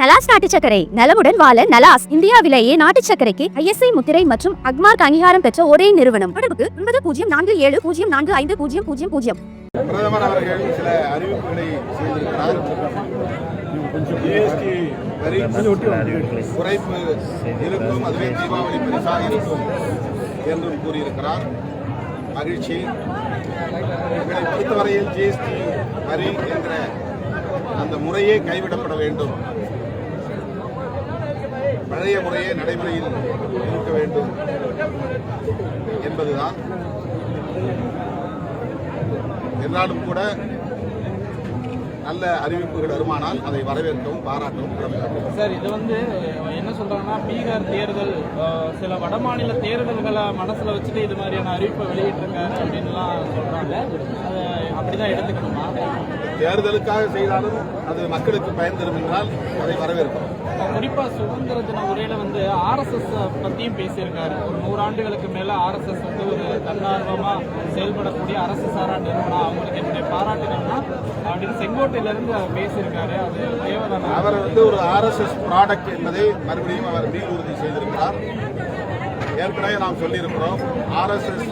நலாஸ் நாட்டு சர்க்கரை நலமுடன் வாழ நலாஸ் இந்தியாவிலேயே நாட்டு சர்க்கரைக்கு ஐஎஸ்ஐ முத்திரை மற்றும் அக்மார்க் அங்கீகாரம் பெற்ற ஒரே நிறுவனம். தொடர்புக்கு ஒன்பது பூஜ்ஜியம் நான்கு ஏழு பூஜ்ஜியம் நான்கு ஐந்து பூஜ்ஜியம் பூஜ்ஜியம் பூஜ்ஜியம். பிரதமர் அவர்கள் சில அறிவிப்புகளை செய்திருக்கிறார். ஜிஎஸ்டி வரி குறைப்பு இருக்கும் அதுவே தீபாவளி பரிசாக இருக்கும் என்றும் கூறியிருக்கிறார். மகிழ்ச்சி. எங்களை பொறுத்தவரையில் ஜிஎஸ்டி வரி என்ற அந்த முறையே கைவிடப்பட வேண்டும். பழைய முறையே நடைமுறையில் இருக்க வேண்டும் என்பதுதான். என்னாலும் கூட நல்ல அறிவிப்புகள் வருமானால் அதை வரவேற்கவும் பாராட்டவும் சார் இது வந்து என்ன சொல்றாங்கன்னா பீகார் தேர்தல் சில வடமாநில தேர்தல்களை மனசுல வச்சுட்டு இது மாதிரியான அறிவிப்பை வெளியிட்டிருக்காரு அப்படின்லாம் சொல்றாங்க. அப்படிதான் எடுத்துக்கணுமா? தேர்தலுக்காக செய்தாலும் அது மக்களுக்கு பயன் தரும் என்றால் அதை வரவேற்கிறோம். குறிப்பா சுதந்திர தின உரையில வந்து ஆர்எஸ்எஸ் பத்தியும் பேசியிருக்காரு. ஒரு நூறாண்டுகளுக்கு மேல ஆர்எஸ்எஸ் வந்து ஒரு தன்னார்வமா செயல்படக்கூடிய அரசு சாரா நிறுவனம் அவங்களுக்கு அப்படின்னு அவர் பேசியிருக்காரு. அது அவர் வந்து ஒரு ஆர்எஸ்எஸ் ப்ராடக்ட் என்பதை மறுபடியும் அவர் மீள் உறுதி செய்திருக்கிறார். ஏற்கனவே நாம் சொல்லியிருக்கிறோம் ஆர்எஸ்எஸ்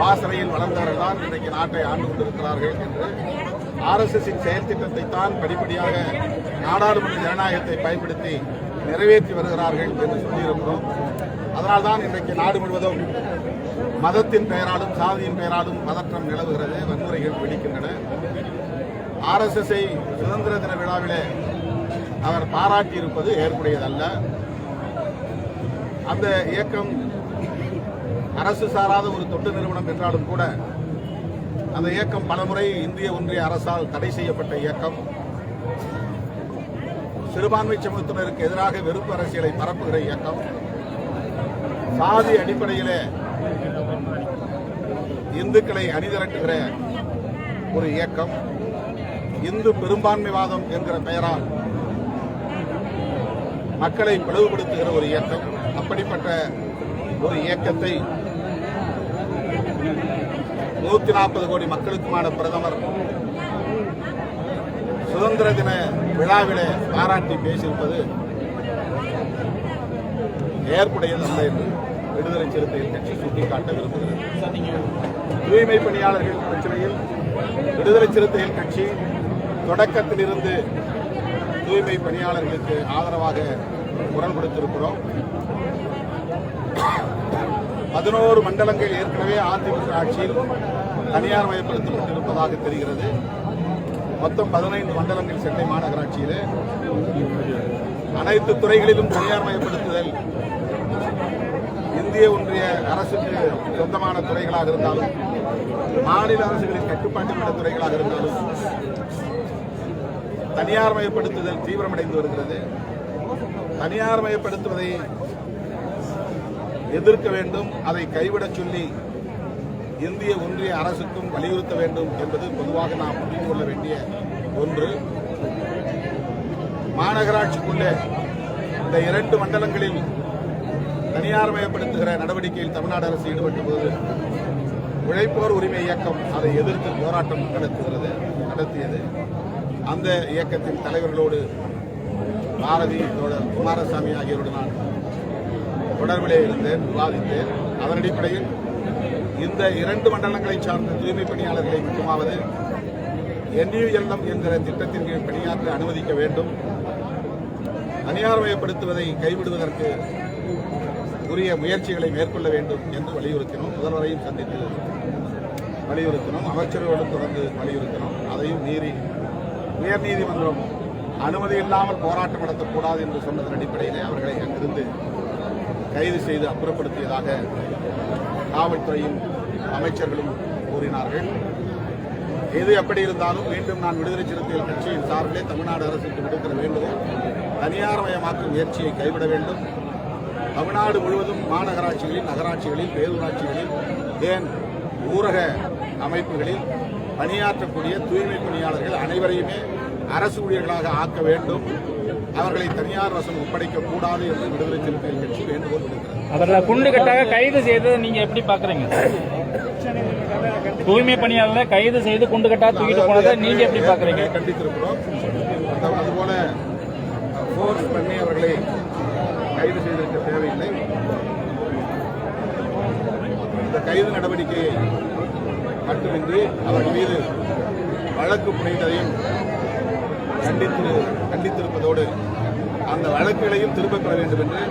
பாசறையில் வளர்ந்தவர்கள் தான் இன்றைக்கு நாட்டை ஆண்டு கொண்டிருக்கிறார்கள் என்று. ஆர்எஸ்எஸ்ஸின் செயல் திட்டத்தை தான் படிப்படியாக நாடாளுமன்ற ஜனநாயகத்தை பயன்படுத்தி நிறைவேற்றி வருகிறார்கள் என்று சொல்லியிருக்கிறோம். அதனால்தான் இன்றைக்கு நாடு முழுவதும் மதத்தின் பெயராலும் சாதியின் பெயராலும் பதற்றம் நிலவுகிறது வன்முறைகள் வெடிக்கின்றன. ஆர்எஸ்எஸ்ஐ சுதந்திர தின விழாவிலே அவர் பாராட்டியிருப்பது ஏற்புடையதல்ல. அந்த இயக்கம் அரசு சாராத ஒரு தொண்டு நிறுவனம் என்றாலும் கூட அந்த இயக்கம் பலமுறை இந்திய ஒன்றிய அரசால் தடை செய்யப்பட்ட இயக்கம். சிறுபான்மை சமூகத்தினருக்கு எதிராக வெறுப்பு அரசியலை பரப்புகிற இயக்கம். சாதி அடிப்படையிலே இந்துக்களை அணிதிரட்டுகிற ஒரு இயக்கம் இந்து பெரும்பான்மைவாதம் என்கிற பெயரால் மக்களை பிளவுபடுத்துகிற ஒரு இயக்கம் அப்படிப்பட்ட ஒரு இயக்கத்தை நூத்தி நாற்பது கோடி மக்களுக்குமான பிரதமர் சுதந்திர தின விழாவிலே பாராட்டி பேசியிருப்பது ஏற்புடையது அல்ல என்று விடுதலை சிறுத்தைகள் கட்சி சுட்டிக்காட்ட விரும்புகிறது. தூய்மை பணியாளர்கள் பிரச்சனையில் விடுதலை சிறுத்தைகள் கட்சி தொடக்கத்திலிருந்து தூய்மை பணியாளர்களுக்கு ஆதரவாக குரல் கொடுத்திருக்கிறோம். பதினோரு மண்டலங்கள் ஏற்கனவே அதிமுக ஆட்சியில் தனியார் மயப்படுத்தப்பட்டிருப்பதாக தெரிகிறது. மொத்தம் பதினைந்து மண்டலங்கள் சென்னை மாநகராட்சியிலே. அனைத்து துறைகளிலும் தனியார் மயப்படுத்துதல் இந்திய ஒன்றிய அரசுக்கு சொந்தமான துறைகளாக இருந்தாலும் மாநில அரசுகளின் கட்டுப்பாட்டில் உள்ள துறைகளாக இருந்தாலும் தனியார் மயப்படுத்துதல் தீவிரமடைந்து வருகிறது. தனியார் மயப்படுத்துவதை எதிர்க்க வேண்டும் அதை கைவிடச் சொல்லி இந்திய ஒன்றிய அரசுக்கும் வலியுறுத்த வேண்டும் என்பது பொதுவாக நாம் புரிந்து கொள்ள வேண்டிய ஒன்று. மாநகராட்சிக்குள்ளே இந்த இரண்டு மண்டலங்களில் தனியார்மயப்படுத்துகிற நடவடிக்கையில் தமிழ்நாடு அரசு ஈடுபட்ட போது உழைப்போர் உரிமை இயக்கம் அதை எதிர்த்து போராட்டம் நடத்துகிறது நடத்தியது. அந்த இயக்கத்தின் தலைவர்களோடு பாரதி தோழர் குமாரசாமி ஆகியோரோடு நான் தொடர்பிலே இருந்தேன் விவாதித்தேன். அதன் அடிப்படையில் இந்த இரண்டு மண்டலங்களை சார்ந்த தூய்மை பணியாளர்களை மட்டுமாவது என்யூஎல்எம் என்கிற திட்டத்தின் கீழ் பணியாற்ற அனுமதிக்க வேண்டும். தனியார்மயப்படுத்துவதை கைவிடுவதற்கு உரிய முயற்சிகளை மேற்கொள்ள வேண்டும் என்று வலியுறுத்தினோம். முதல்வரையும் சந்தித்து வலியுறுத்தினோம். அமைச்சர்களோடு தொடர்ந்து வலியுறுத்தினோம். அதையும் மீறி உயர்நீதிமன்றம் அனுமதி இல்லாமல் போராட்டம் நடத்தக்கூடாது என்று சொன்னதன் அடிப்படையில் அவர்களை அங்கிருந்து கைது செய்து அப்புறப்படுத்தியதாக காவல்துறையும் அமைச்சர்களும் கூறினார்கள். எது எப்படி இருந்தாலும் மீண்டும் நான் விடுதலை சிறுத்தைகள் கட்சியின் சார்பிலே தமிழ்நாடு அரசுக்கு விடுக்கிற வேண்டுகோள் தனியார் மயமாக்கும் முயற்சியை கைவிட வேண்டும். தமிழ்நாடு முழுவதும் மாநகராட்சிகளில் நகராட்சிகளில் பேரூராட்சிகளில் ஏன் ஊரக அமைப்புகளில் பணியாற்றக்கூடிய தூய்மை பணியாளர்கள் அனைவரையுமே அரசு ஊழியர்களாக ஆக்க வேண்டும். அவர்களை தனியார் வசம் ஒப்படைக்க கூடாது என்று விடுதலை சிறுத்தைகள் கட்சி வேண்டுகோள் விடுக்கிறது. அவர்களை குண்டு கட்டாக கைது செய்ததை நீங்க எப்படி பாக்குறீங்க? தூய்மை பணியாளர்களை கைது செய்து குண்டு கட்டாக தூக்கிட்டு போனதை நீங்க எப்படி பாக்குறீங்க? கண்டித்திருக்கிறோம். அது- அதுபோல போர் அவர்களை கைது செய்திருக்க தேவையில்லை. இந்த கைது நடவடிக்கையை மட்டுமின்றி அவர் மீது வழக்கு புனைந்ததையும் கண்டித்து கண்டித்திருப்பதோடு அந்த வழக்குகளையும் திரும்பப் பெற வேண்டும் என்று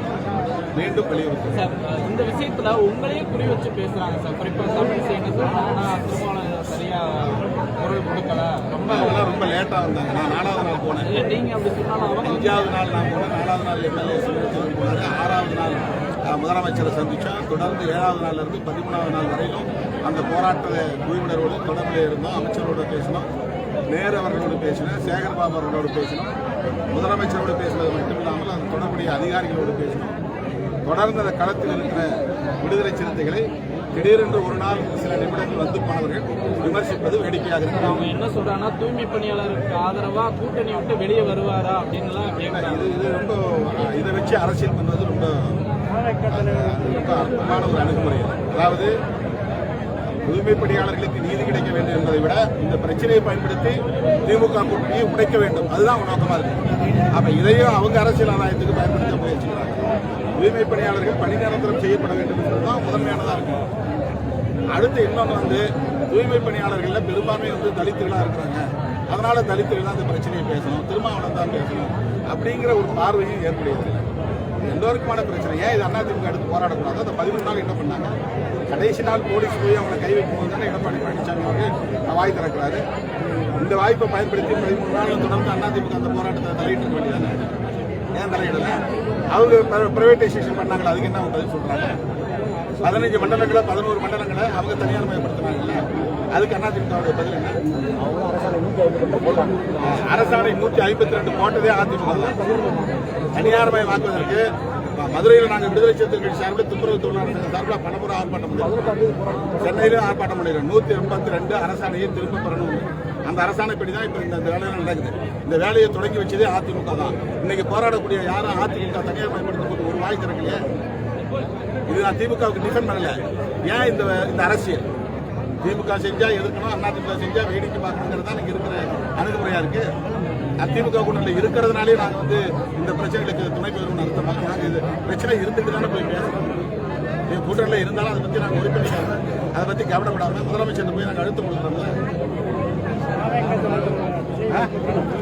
மீண்டும் வலியுறுத்தினார் சார் இந்த விஷயத்துல உங்களையும் குறி வச்சு பேசுறாங்க சார். குறிப்பா தமிழிசை என்ன சொல்றாங்கன்னா திருமாவளவன் சரியா குரல் கொடுக்கல ரொம்ப ரொம்ப லேட்டாக வந்தாங்க. நான் நாலாவது நாள் போனேன். நீங்க அப்படி சொன்னாலும் அஞ்சாவது நாள் நான் போனேன். நாலாவது நாள் எம்எல்ஏ போனாரு ஆறாவது நாள் முதலமைச்சரை சந்திச்சோம் தொடர்ந்து ஏழாவது நாள்ல இருந்து பதிமூணாவது நாள் வரையிலும் அந்த போராட்ட குழுவினரோடு தொடர்பில் இருந்தோம். அமைச்சரோடு பேசினோம். நேரு அவர்களோடு பேசினேன். சேகர்பாபு அவர்களோடு பேசினோம். முதலமைச்சரோடு பேசினது மட்டும் இல்லாமல் அந்த தொடர்புடைய அதிகாரிகளோடு பேசினோம். தொடர்ந்து அந்த களத்தில் இருக்கிற விடுதலை சிறுத்தைகளை திடீரென்று ஒரு நாள் சில நிமிடங்கள் வந்து போனவர்கள் விமர்சிப்பது வேடிக்கையாக இருக்கிறது அவங்க என்ன சொல்றாங்கன்னா தூய்மை பணியாளருக்கு ஆதரவா கூட்டணி விட்டு வெளியே வருவாரா கேட்கறாங்க. இது இது ரொம்ப இதை வச்சு அரசியல் பண்றது ரொம்ப ரொம்ப அற்பமான ஒரு அணுகுமுறை அது. அதாவது புதுமை பணியாளர்களுக்கு நீதி கிடைக்க வேண்டும் என்பதை விட இந்த பிரச்சனையை பயன்படுத்தி திமுக கூட்டணியை உடைக்க வேண்டும். அதுதான் நோக்கமா இருக்கு. அப்ப இதையும் அவங்க அரசியல் ஆதாயத்துக்கு பயன்படுத்த முயற்சிக்கிறாங்க. தூய்மை பணியாளர்கள் பணி நிரந்தரம் செய்யப்பட வேண்டும் என்பதுதான் முதன்மையானதாக இருக்கு. அடுத்து இன்னொன்று வந்து தூய்மை பணியாளர்களில் பெரும்பான்மை வந்து தலித்துகளாக இருக்கிறாங்க. அதனால தலித்துகள் தான் இந்த பிரச்சனையை பேசணும் திருமாவளம் தான் பேசணும் அப்படிங்கிற ஒரு பார்வையும் ஏற்படுகிறது. எல்லோருக்குமான பிரச்சனை? ஏன் இது அதிமுக எடுத்து போராடக்கூடாது? அந்த பதிமூணு நாள் என்ன பண்ணாங்க? கடைசி நாள் போலீஸ் போய் அவங்களை கை வைக்கும் போது தானே எடப்பாடி பழனிசாமி அவர்கள் வாய் திறக்கிறாரு. இந்த வாய்ப்பை பயன்படுத்தி பதிமூணு நாள் தொடர்ந்து அதிமுக அந்த போராட்டத்தை தலையிட்டு இருக்க வேண்டியதானே ஏன் தலையிடல அவங்க பிரைவேட்டைசேஷன் பண்ணாங்களா? அதுக்கு என்ன அவங்க பதில் சொல்றாங்க? பதினஞ்சு மண்டலங்களை பதினோரு மண்டலங்களை அவங்க தனியார் மயப்படுத்தினாங்கல்ல அதுக்கு அதிமுகவுடைய பதில் என்ன? அரசாணை நூற்றி ஐம்பத்தி ரெண்டு போட்டதே அதிமுக தான். தனியார் மயமாக்குவதற்கு மதுரையில் நாங்கள் விடுதலை சிறுத்தைகள் கட்சி சார்பில் துப்புரவு தொழிலாளர்கள் சார்பில் பணப்புற ஆர்ப்பாட்டம் பண்ணிருக்கோம் சென்னையிலும் ஆர்ப்பாட்டம் பண்ணிடுறோம் நூற்றி எண்பத்தி ரெண்டு அரசாணையை திரும்ப பெறணும். அந்த அரசாணைப்படி தான் இப்போ இந்த வேலையில் வேலைகள் நடக்குது. இந்த வேலையை தொடங்கி வச்சதே அதிமுக தான். இன்னைக்கு போராடக்கூடிய யாரும் அதிமுக தனியார் போது ஒரு வாய் திறக்கலையே. இது நான் திமுகவுக்கு டிஃபெண்ட் பண்ணல. ஏன் இந்த இந்த அரசியல்? திமுக செஞ்சா எதிர்க்கணும் அதிமுக செஞ்சா வேடிக்கை பார்க்கணுங்கிறது தான் இங்க இருக்கிற அணுகுமுறையா இருக்கு. அதிமுக கூட்டணியில் இருக்கிறதுனாலே நாங்க வந்து இந்த பிரச்சனைகளுக்கு துணை பெறுவோம்னு அர்த்தமா நாங்க இது பிரச்சனை இருந்துட்டு தானே போய் பேசுறோம். கூட்டணியில் இருந்தாலும் அதை பத்தி நாங்க உறுப்பினர் அதை பத்தி கவலைப்படாம முதலமைச்சர் போய் நாங்க அழுத்தம் கொடுக்குறோம்ல. হ্যাঁ